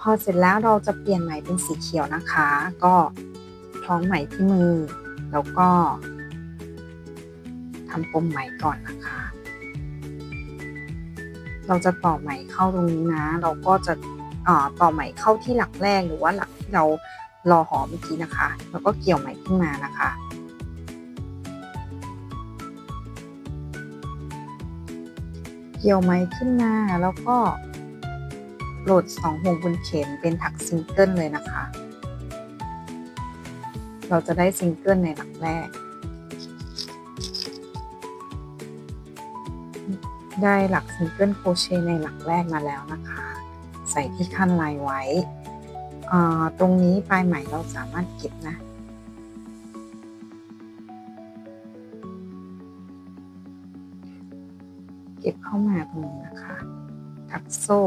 พอเสร็จแล้วเราจะเปลี่ยนไหมเป็นสีเขียวนะคะ ก็คล้องไหมที่มือ แล้วก็ทำปมไหมก่อนนะคะ เราจะต่อไหมเข้าตรงนี้นะ เราก็จะต่อไหมเข้าที่หลักแรกหรือว่าหลักที่เรารอหอเมื่อกี้นะคะ แล้วก็เกี่ยวไหมขึ้นมานะคะ เกี่ยวไหมขึ้นมาแล้วก็ โหลดสองห่วงบนเข็มเป็นถักซิงเกิลเลยนะคะ เราจะได้ซิงเกิลในหลักแรก ได้หลักซิงเกิลโครเชต์ในหลักแรกมาแล้วนะคะ ใส่ที่ขั้นลายไว้ ตรงนี้ปลายไหมเราสามารถเก็บนะเก็บเข้ามาตรงนี้นะคะถักโซ่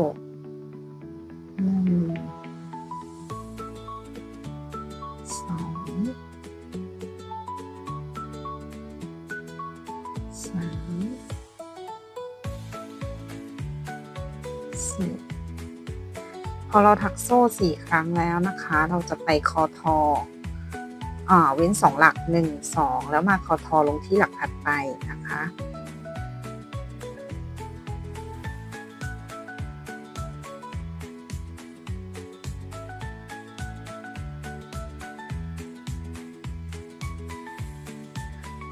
พอเราถักโซ่สี่ครั้งแล้วนะคะ เราจะไปคอทออ่าเว้นสองหลักหนึ่งสองแล้วมาคอทอลงที่หลักถัดไปนะคะ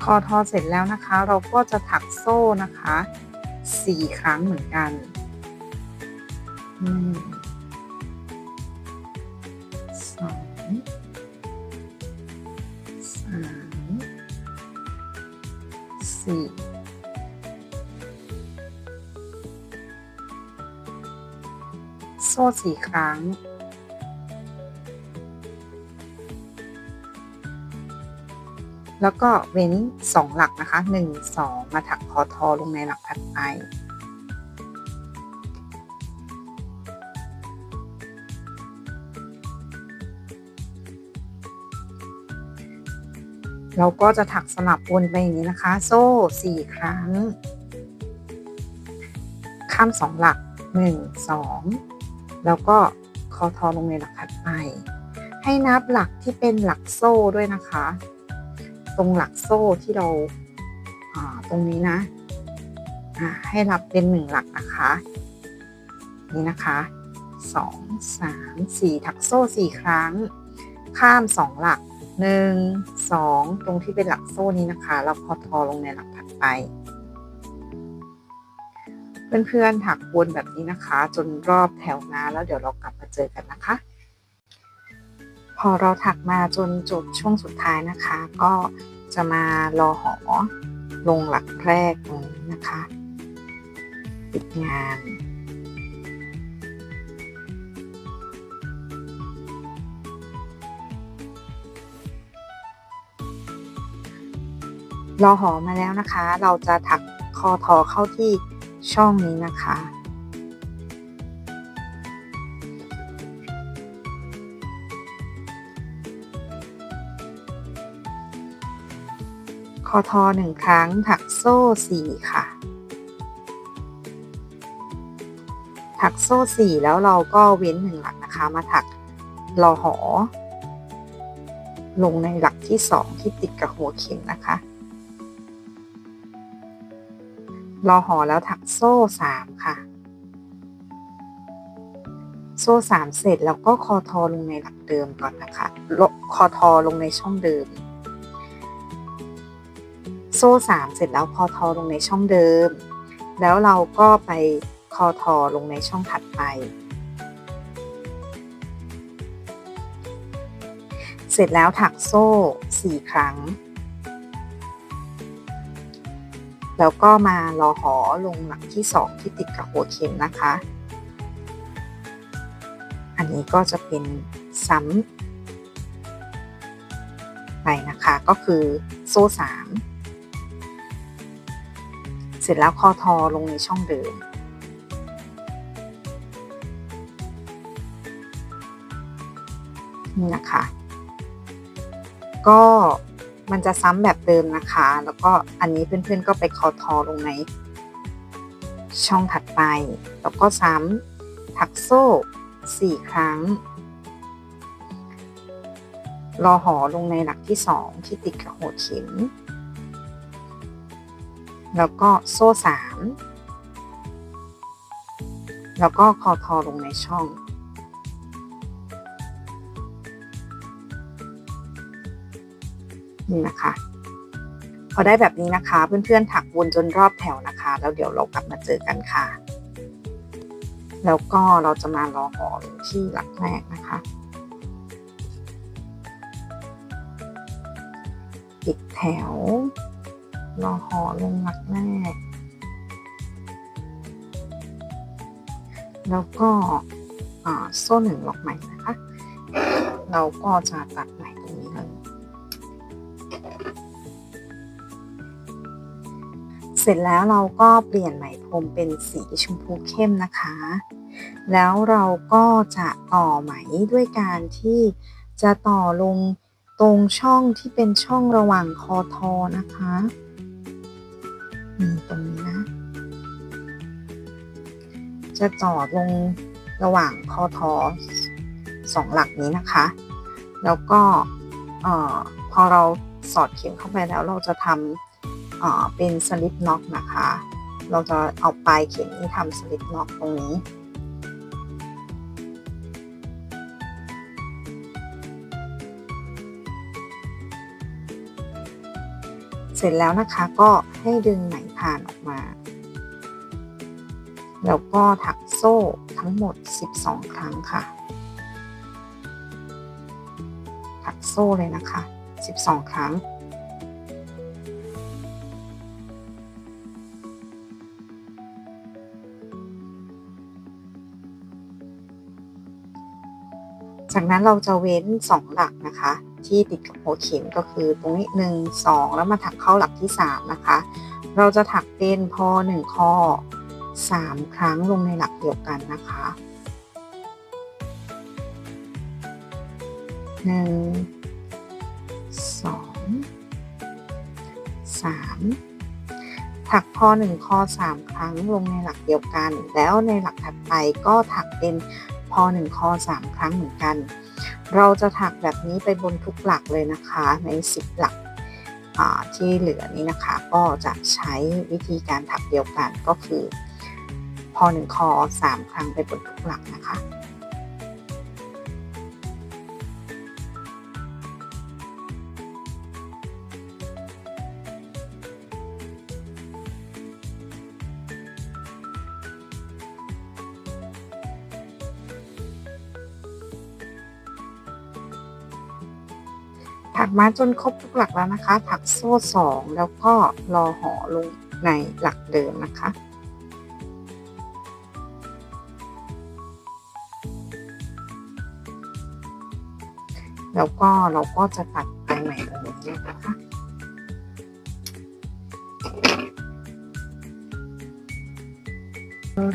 คอทอเสร็จแล้วนะคะ เราก็จะถักโซ่นะคะสี่ครั้งเหมือนกันหนึ่ สามสี่โซ่สี่ครั้งแล้วก็เว้นสองหลักนะคะหนึ่งสองมาถักคอทอลงในหลักถัดไป เราก็จะถักสลับวนไปอย่างนี้นะคะ โซ่สี่ครั้ง ข้ามสองหลักหนึ่งสองแล้วก็คอทอลงในหลักถัดไป ให้นับหลักที่เป็นหลักโซ่ด้วยนะคะ ตรงหลักโซ่ที่เราาตรงนี้นะให้รับเป็นหนึ่งหลักนะคะ นี่นะคะสองสามสี่ถักโซ่สี่ครั้ง ข้ามสองหลักหนึ่ง สองตรงที่เป็นหลักโซ่นี้นะคะแล้วพอทอลงในหลักถัดไป เพื่อนๆถักวนแบบนี้นะคะ จนรอบแถวนะแล้วเดี๋ยวเรากลับมาเจอกันนะคะ พอเราถักมาจนจบช่วงสุดท้ายนะคะ ก็จะมารอหอลงหลักแรกตรงนี้นะคะ ปิดงาน รอหอมาแล้วนะคะ เราจะถักคอทอเข้าที่ช่องนี้นะคะ คอทอหนึ่งครั้งถักโซ่สี่ค่ะ ถักโซ่สี่แล้วเราก็เว้นหนึ่งหลักนะคะ มาถักรอหอ ลงในหลักที่สองที่ติดกับหัวเข็มนะคะ รอห่อแล้วถักโซ่สามค่ะ โซ่สามเสร็จแล้วก็คอทอลงในหลักเดิมก่อนนะคะคอทอลงในช่องเดิม โซ่สามเสร็จแล้วคอทอลงในช่องเดิม แล้วเราก็ไปคอทอลงในช่องถัดไป เสร็จแล้วถักโซ่สี่ครั้ง แล้วก็มารอหอลงหลักที่สองที่ติดกับหัวเข็มนะคะ อันนี้ก็จะเป็นซ้ำไปนะคะก็คือโซ่สามเสร็จแล้วคอทอลงในช่องเดิมนี่นะคะ ก็ มันจะซ้ำแบบเดิมนะคะ แล้วก็อันนี้เพื่อนๆก็ไปคอทอลงในช่องถัดไป แล้วก็ซ้ำถักโซ่สี่ครั้ง รอหอลงในหลักที่สองที่ติดกับหัวเข็ม แล้วก็โซ่สามแล้วก็คอทอลงในช่อง นี่นะคะ พอได้แบบนี้นะคะ เพื่อนๆถักวนจนรอบแถวนะคะ แล้วเดี๋ยวเรากลับมาเจอกันค่ะ แล้วก็เราจะมารอหอที่หลักแรกนะคะปิดแถว รอหอลงหลักแรก แล้วก็โซ่หนึ่งหลอกใหม่นะคะ เราก็จะตัดใหม่ เสร็จแล้วเราก็เปลี่ยนไหมพรมเป็นสีชมพูเข้มนะคะ แล้วเราก็จะต่อไหมด้วยการที่จะต่อลงตรงช่องที่เป็นช่องระหว่างคอทอนะคะนี่ตรงนี้นะ จะต่อลงระหว่างคอทอสองหลักนี้นะคะ แล้วก็อพอเราสอดเข็มเข้าไปแล้วเราจะทำ เป็นสลิปน็อกนะคะ เราจะเอาปลายเข็มนี้ทำสลิปน็อกตรงนี้เสร็จแล้วนะคะก็ให้ดึงไหมผ่านออกมา แล้วก็ถักโซ่ทั้งหมด 12 ครั้งค่ะ ถักโซ่เลยนะคะ 12 ครั้ง จากนั้นเราจะเว้น 2 หลักนะคะ ที่ติดกับหัวเข็มก็คือตรงนี้ 1 2 แล้วมาถักเข้าหลักที่ 3 นะคะ เราจะถักเป็นพอ 1 ข้อ 3 ครั้งลงในหลักเดียวกันนะคะหนึ่งสองสามถักพอหนึ่งข้อสามครั้งลงในหลักเดียวกัน แล้วในหลักถัดไปก็ถักเป็น พอหนึ่งข้อสามครั้งเหมือนกัน เราจะถักแบบนี้ไปบนทุกหลักเลยนะคะในสิบหลักที่เหลือนี้นะคะก็จะใช้วิธีการถักเดียวกันก็คือพอหนึ่งคอสามครั้งไปบนทุกหลักนะคะ ถักมาจนครบทุกหลักแล้วนะคะ ถักโซ่สองแล้วก็รอห่อลงในหลักเดิมนะคะแล้วก็เราก็จะตัดปลายไหมตรงนี้นะคะ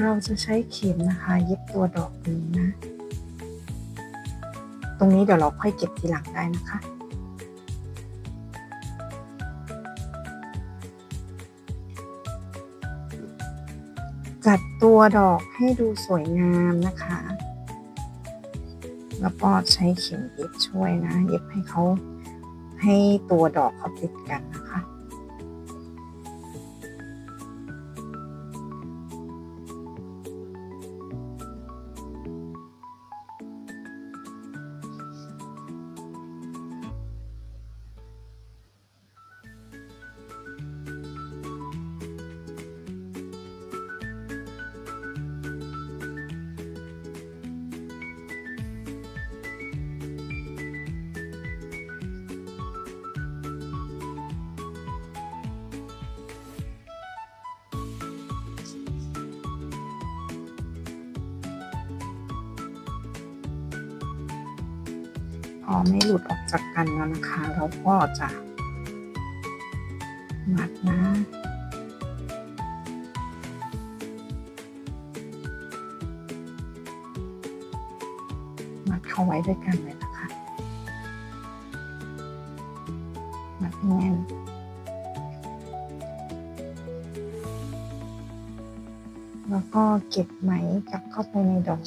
เราจะใช้เข็มนะคะ เย็บตัวดอกนี้นะ ตรงนี้เดี๋ยวเราค่อยเก็บทีหลังได้นะคะ จัดตัวดอกให้ดูสวยงามนะคะ แล้วก็ใช้เข็มเย็บช่วยนะ เย็บให้เขาให้ตัวดอกเขาติดกันนะ พอไม่หลุดออกจากกันแล้วนะคะเราก็จะมัดนะมัดเข้าไว้ด้วยกันเลยนะคะมัดให้แน่นแล้วก็เก็บไหมกลับเข้าไปในดอก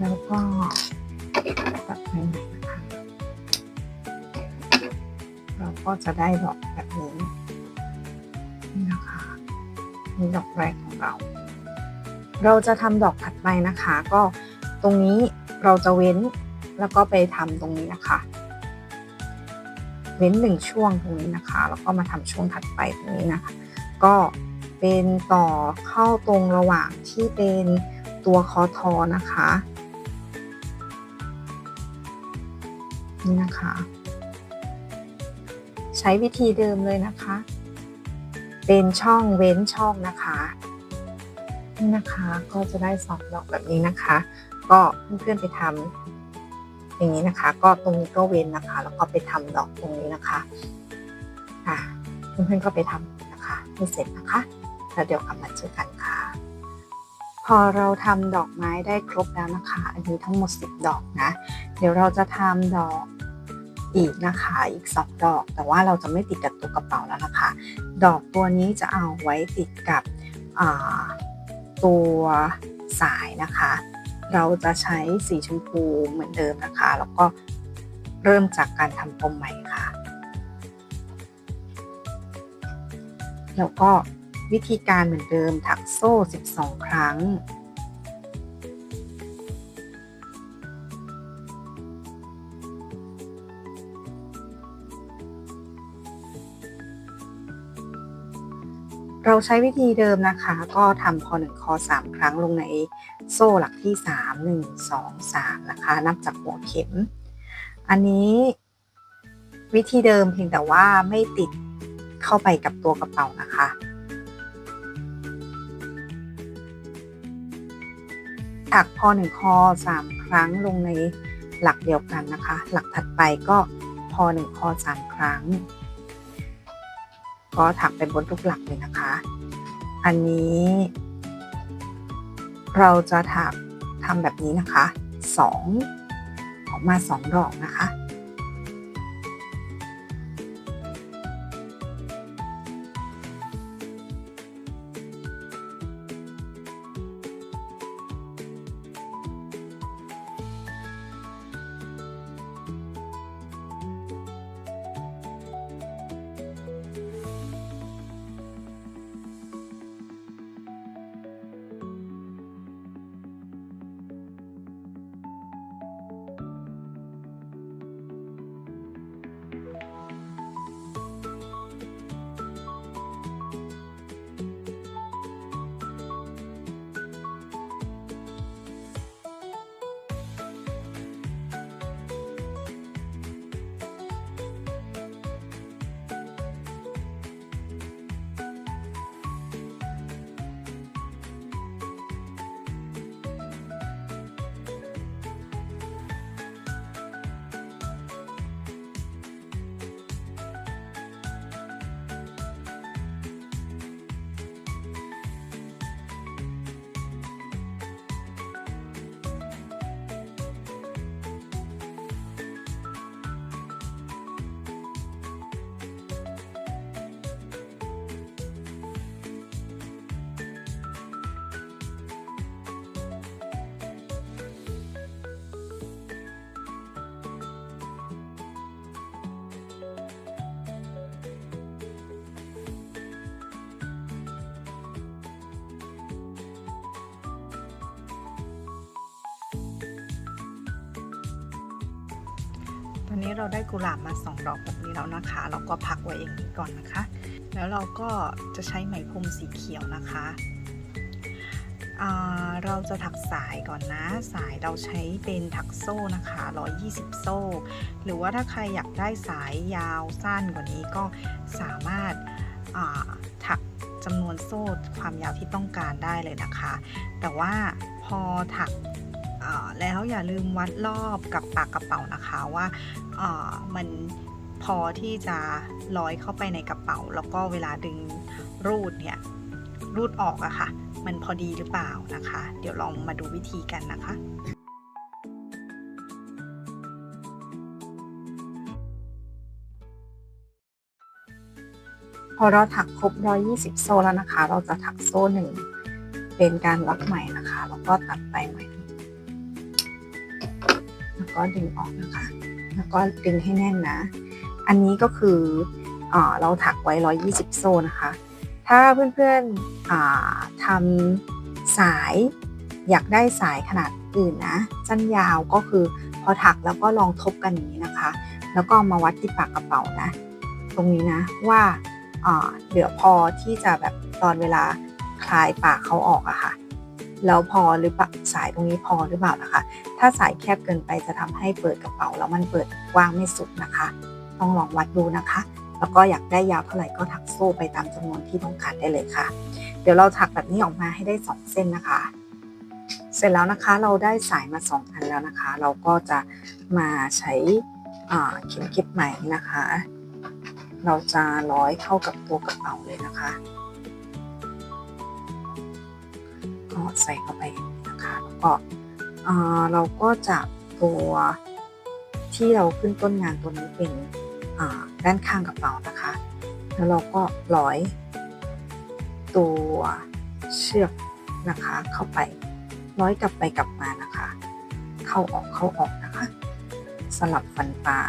แล้วก็ตัดไปใหม่นะคะเราก็จะได้ดอกแบบนี้นี่นะคะนี่ดอกแรกของเรา เราจะทำดอกถัดไปนะคะ ก็ตรงนี้เราจะเว้นแล้วก็ไปทำตรงนี้นะคะ เว้นหนึ่งช่วงตรงนี้นะคะ แล้วก็มาทำช่วงถัดไปตรงนี้นะคะ ก็เป็นต่อเข้าตรงระหว่างที่เป็นตัวคอทอนะคะ นี่นะคะ ใช้วิธีเดิมเลยนะคะ เป็นช่องเว้นช่องนะคะนี่นะคะก็จะได้สองดอกแบบนี้นะคะ ก็เพื่อนๆไปทำอย่างนี้นะคะ ก็ตรงนี้ก็เว้นนะคะ แล้วก็ไปทำดอกตรงนี้นะคะอะเพื่อนๆก็ไปทำนะคะให้เสร็จนะคะแล้วเดี๋ยวกลับมาเจอกันค่ะ พอเราทำดอกไม้ได้ครบแล้วนะคะ อันนี้ทั้งหมด 10 ดอกนะ เดี๋ยวเราจะทำดอก อีกนะคะอีกสองดอก แต่ว่าเราจะไม่ติดกับตัวกระเป๋าแล้วนะคะ ดอกตัวนี้จะเอาไว้ติดกับตัวสายนะคะ เราจะใช้สีชมพูเหมือนเดิมนะคะ แล้วก็เริ่มจากการทำปมใหม่ค่ะ แล้วก็วิธีการเหมือนเดิมถักโซ่ 12 ครั้ง เราใช้วิธีเดิมนะคะ ก็ทำคอหนึ่งคอสามครั้งลงในโซ่หลักที่สามหนึ่งสองสามนะคะ นับจากหัวเข็ม อันนี้วิธีเดิมเพียงแต่ว่าไม่ติดเข้าไปกับตัวกระเป๋านะคะถักพอหนึ่งคอสามครั้งลงในหลักเดียวกันนะคะ หลักถัดไปก็พอหนึ่งคอสามครั้ง ก็ถักไปบนทุกหลักเลยนะคะ อันนี้ เราจะถักทำแบบนี้นะคะสองออกมาสองดอกนะคะ นี้เราได้กุหลาบมาสองดอกแบบนี้แล้วนะคะ เราก็พักไว้อย่างนี้ก่อนนะคะ แล้วเราก็จะใช้ไหมพรมสีเขียวนะคะเราจะถักสายก่อนนะ สายเราใช้เป็นถักโซ่นะคะ 120 โซ่ หรือว่าถ้าใครอยากได้สายยาวสั้นกว่านี้ก็สามารถาถักจำนวนโซ่ความยาวที่ต้องการได้เลยนะคะ แต่ว่าพอถัก แล้วอย่าลืมวัดรอบกับปากกระเป๋านะคะว่ามันพอที่จะร้อยเข้าไปในกระเป๋า แล้วก็เวลาดึงรูดเนี่ยรูดออกอะค่ะ มันพอดีหรือเปล่านะคะ เดี๋ยวลองมาดูวิธีกันนะคะพอเราถักครบ 120 โซ่แล้วนะคะ เราจะถักโซ่หนึ่งเป็นการล็อกใหม่นะคะ แล้วก็ตัดไปใหม่ แล้วก็ดึงออกนะคะ แล้วก็ดึงให้แน่นนะ อันนี้ก็คืออเราถักไว้ 120 โซ่นะคะ ถ้าเพื่อนๆทำสายอยากได้สายขนาดอื่นนะสั้นยาวก็คือพอถักแล้วก็ลองทบกันอย่างนี้นะคะ แล้วก็มาวัดที่ปากกระเป๋านะ ตรงนี้นะว่าอ่าเหลือพอที่จะแบบตอนเวลาคลายปากเขาออกอะค่ะ แล้วพอหรือเปล่าสายตรงนี้พอหรือเปล่านะคะ ถ้าสายแคบเกินไปจะทำให้เปิดกระเป๋าแล้วมันเปิดกว้างไม่สุดนะคะ ต้องลองวัดดูนะคะ แล้วก็อยากได้ยาวเท่าไหร่ก็ถักโซ่ไปตามจำนวนที่ต้องการได้เลยค่ะ เดี๋ยวเราถักแบบนี้ออกมาให้ได้ 2 เส้นนะคะ เสร็จแล้วนะคะเราได้สายมา 2 อันแล้วนะคะ เราก็จะมาใช้เข็มเก็บไหม่นะคะ เราจะร้อยเข้ากับตัวกระเป๋าเลยนะคะ ก็ใส่เข้าไปนะคะแล้วก็เราก็จะตัวที่เราขึ้นต้นงานตัวนี้เป็นด้านข้างกระเป๋านะคะ แล้วเราก็ร้อย ตัวเชือกนะคะเข้าไปร้อยกลับไปกลับมานะคะ เข้าออกเข้าออกนะคะ สลับฟันปลา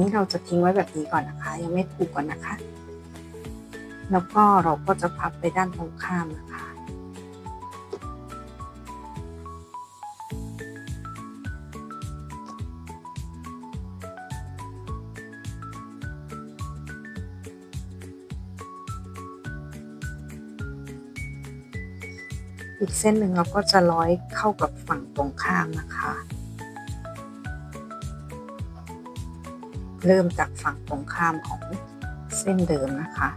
นี้เราจะทิ้งไว้แบบนี้ก่อนนะคะ ยังไม่ผูกก่อนนะคะ แล้วก็เราก็จะพับไปด้านตรงข้ามนะคะอีกเส้นหนึ่งเราก็จะร้อยเข้ากับฝั่งตรงข้ามนะคะ เริ่มจากฝั่งตรงข้ามของเส้นเดิมนะคะ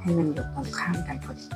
ให้มันอยู่ตรงข้ามกันพอดี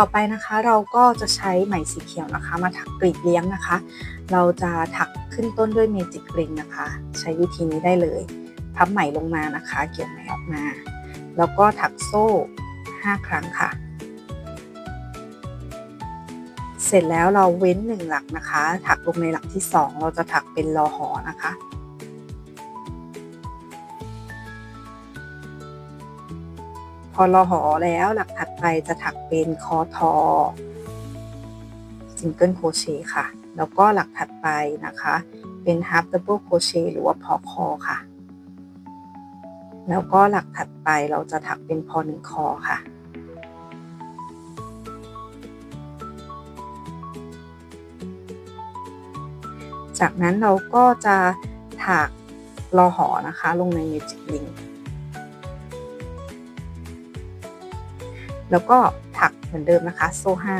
ต่อไปนะคะเราก็จะใช้ไหมสีเขียวนะคะ มาถักกรีบเลี้ยงนะคะ เราจะถักขึ้นต้นด้วยเมจิกริงนะคะ ใช้วิธีนี้ได้เลย พับไหมลงมานะคะ เกี่ยวไหมออกมา แล้วก็ถักโซ่ 5 ครั้งค่ะ เสร็จแล้วเราเว้นหนึ่งหลักนะคะ ถักลงในหลักที่ 2 เราจะถักเป็นรอหอนะคะ พอรอหอแล้วหลักถัดไปจะถักเป็นคอทอซิงเกิลโคเชค่ะ แล้วก็หลักถัดไปนะคะ เป็นฮับดับเบิลโคเชหรือว่าพอคอค่ะ แล้วก็หลักถัดไปเราจะถักเป็นพอหนึ่งคอค่ะจากนั้นเราก็จะถักรอหอนะคะ ลงในเมจิกลิง แล้วก็ถักเหมือนเดิมนะคะ โซ่ห้า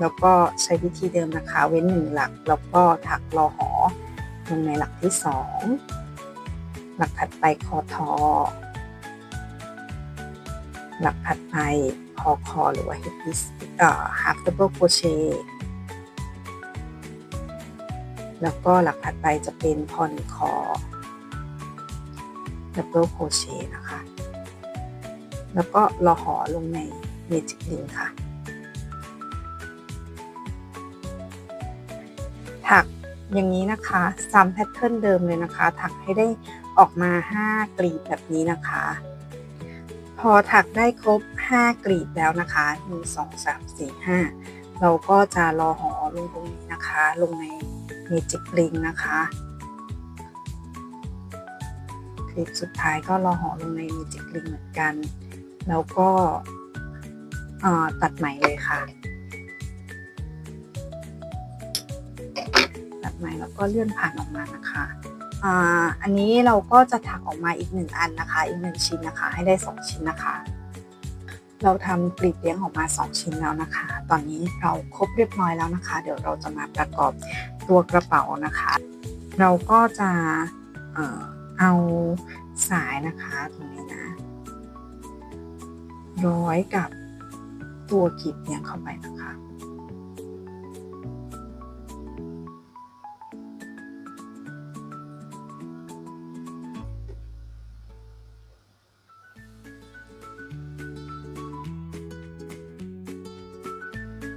แล้วก็ใช้วิธีเดิมนะคะ เว้นหนึ่งหลัก แล้วก็ถักรอหอลงในหลักที่สองหลักถัดไปคอทอ หลักถัดไปพอคอหรือว่า hip dis เอ่อ half double crochet แล้วก็หลักถัดไปจะเป็นพอนคอ ดับเบิลโคเชต์นะคะ แล้วก็รอหอลงในเมจิกลิงค่ะ ถักอย่างนี้นะคะซ้ำแพทเทิร์นเดิมเลยนะคะ ถักให้ได้ออกมา 5 กลีบแบบนี้นะคะ พอถักได้ครบ 5 กลีบแล้วนะคะ1 2 3 4 5 เราก็จะรอหอลงตรงนี้นะคะ ลงในเมจิกลิงนะคะ คลิปสุดท้ายก็รอหอลงในเมจิกลิงเหมือนกัน แล้วก็ตัดใหม่เลยค่ะ ตัดใหม่แล้วก็เลื่อนผ่านออกมานะคะอันนี้เราก็จะถักออกมาอีกหนึ่งอันนะคะ อีกหนึ่งชิ้นนะคะ ให้ได้สองชิ้นนะคะ เราทำกลีบเลี้ยงออกมา2ชิ้นแล้วนะคะ ตอนนี้เราครบเรียบร้อยแล้วนะคะ เดี๋ยวเราจะมาประกอบตัวกระเป๋านะคะ เราก็จะ เอาสายนะคะตรงนี้นะร้อยกับตัวกลีบเลี้ยงเข้าไปนะคะ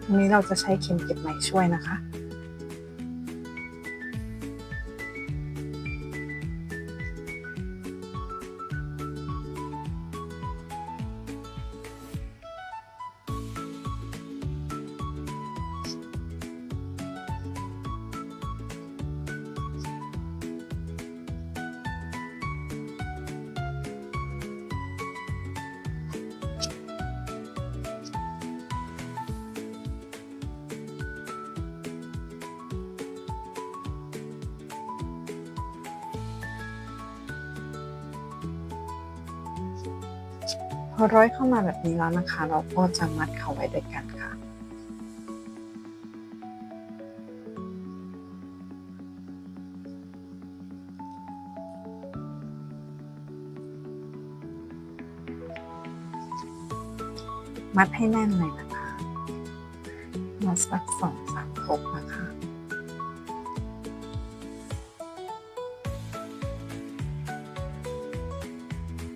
ตรงนี้เราจะใช้เข็มเก็บไหมช่วยนะคะ ร้อยเข้ามาแบบนี้แล้วนะคะ เราก็จะมัดเขาไว้ด้วยกันค่ะ มัดให้แน่นเลยนะคะมัดสักสองสามทบนะคะ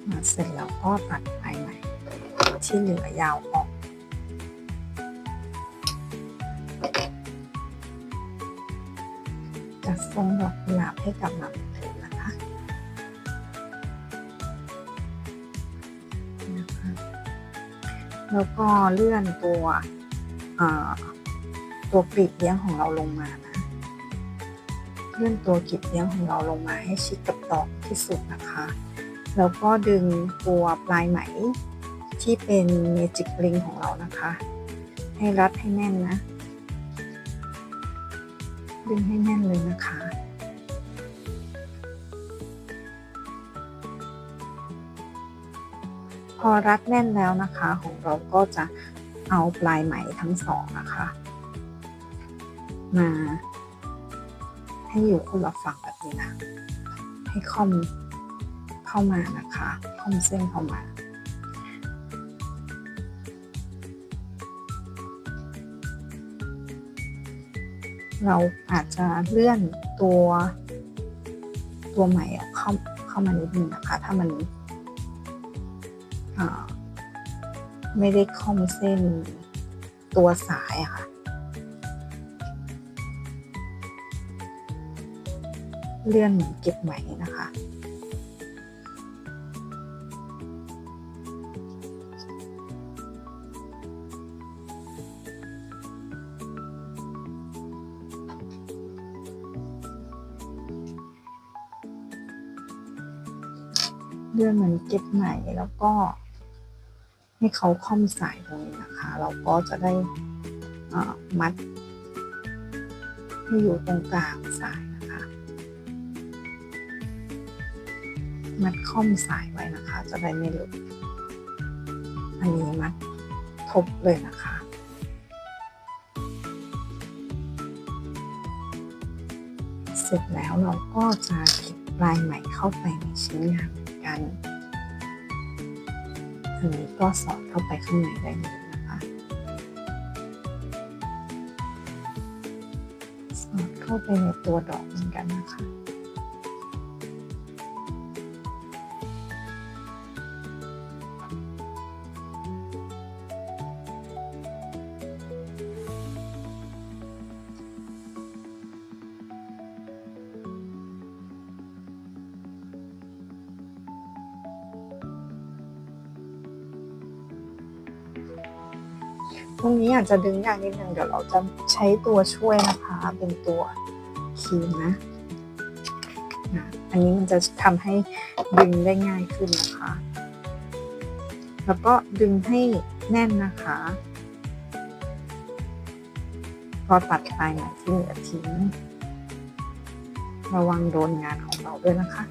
มาเสร็จแล้วก็ตัดป ที่เหลือยาวออกจะทรงดอกกุหลาบให้กับลำเพลินะคะนะคะแล้วก็เลื่อนตัวตัวกลีบเลี้ยงของเราลงมานะเลื่อนตัวกลีบเลี้ยงของเราลงมาให้ชิดกับดอกที่สุดนะคะ แล้วก็ดึงตัวปลายไหม ที่เป็นเมจิกลิงของเรานะคะ ให้รัดให้แน่นนะ ดึงให้แน่นเลยนะคะพอรัดแน่นแล้วนะคะ ของเราก็จะเอาปลายไหมทั้งสองนะคะ มา ให้อยู่คนละฝั่งแบบนี้นะ ให้คอมเข้ามานะคะคอมเส้นเข้ามา เราอาจจะเลื่อนตัวตัวใหม่เข้าเข้ามานิดนึงนะคะ ถ้ามันไม่ได้ค่อมเส้นตัวสายอะค่ะ เลื่อนเหมือนเก็บใหม่นะคะ เลื่อนมือนเก็บไหม่แล้วก็ ให้เขาค่อมสายตรงนี้นะคะ เราก็จะได้มัดให้อยู่ตรงกลางสายนะคะ มัดค่อมสายไว้นะคะ จะได้ไม่หลุดอันนี้มัดทบเลยนะคะเสร็จแล้วเราก็จะเก็บปลายไหม่เข้าไปในชิ้นงาน กันอันนี้ก็สอดเข้าไปข้างในได้เลยนะคะสอดเข้าไปในตัวดอก อาจจะดึงยากนิดนึงเดี๋ยวเราจะใช้ตัวช่วยนะคะ เป็นตัวครีมนะอะอันนี้มันจะทำให้ดึงได้ง่ายขึ้นนะคะ แล้วก็ดึงให้แน่นนะคะ พอตัดลายไหนที่เหลือทิ้งระวังโดนงานของเราด้วยนะคะ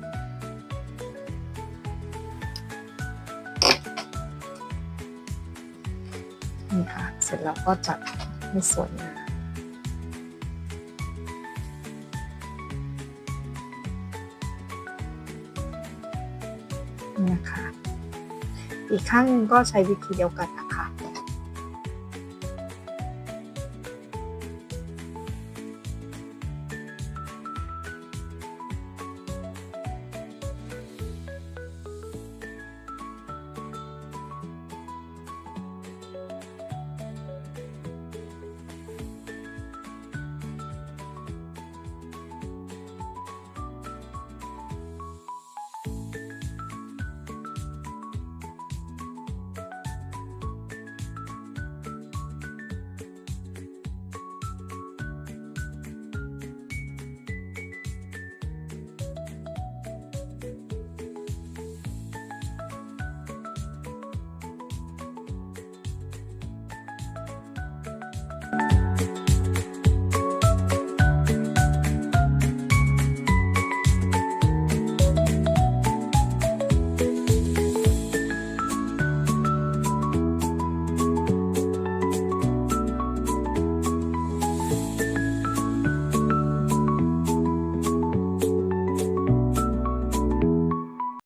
เสร็จแล้วก็จัดให้สวยงามนะคะ อีกข้างหนึงก็ใช้วิธีเดียวกัน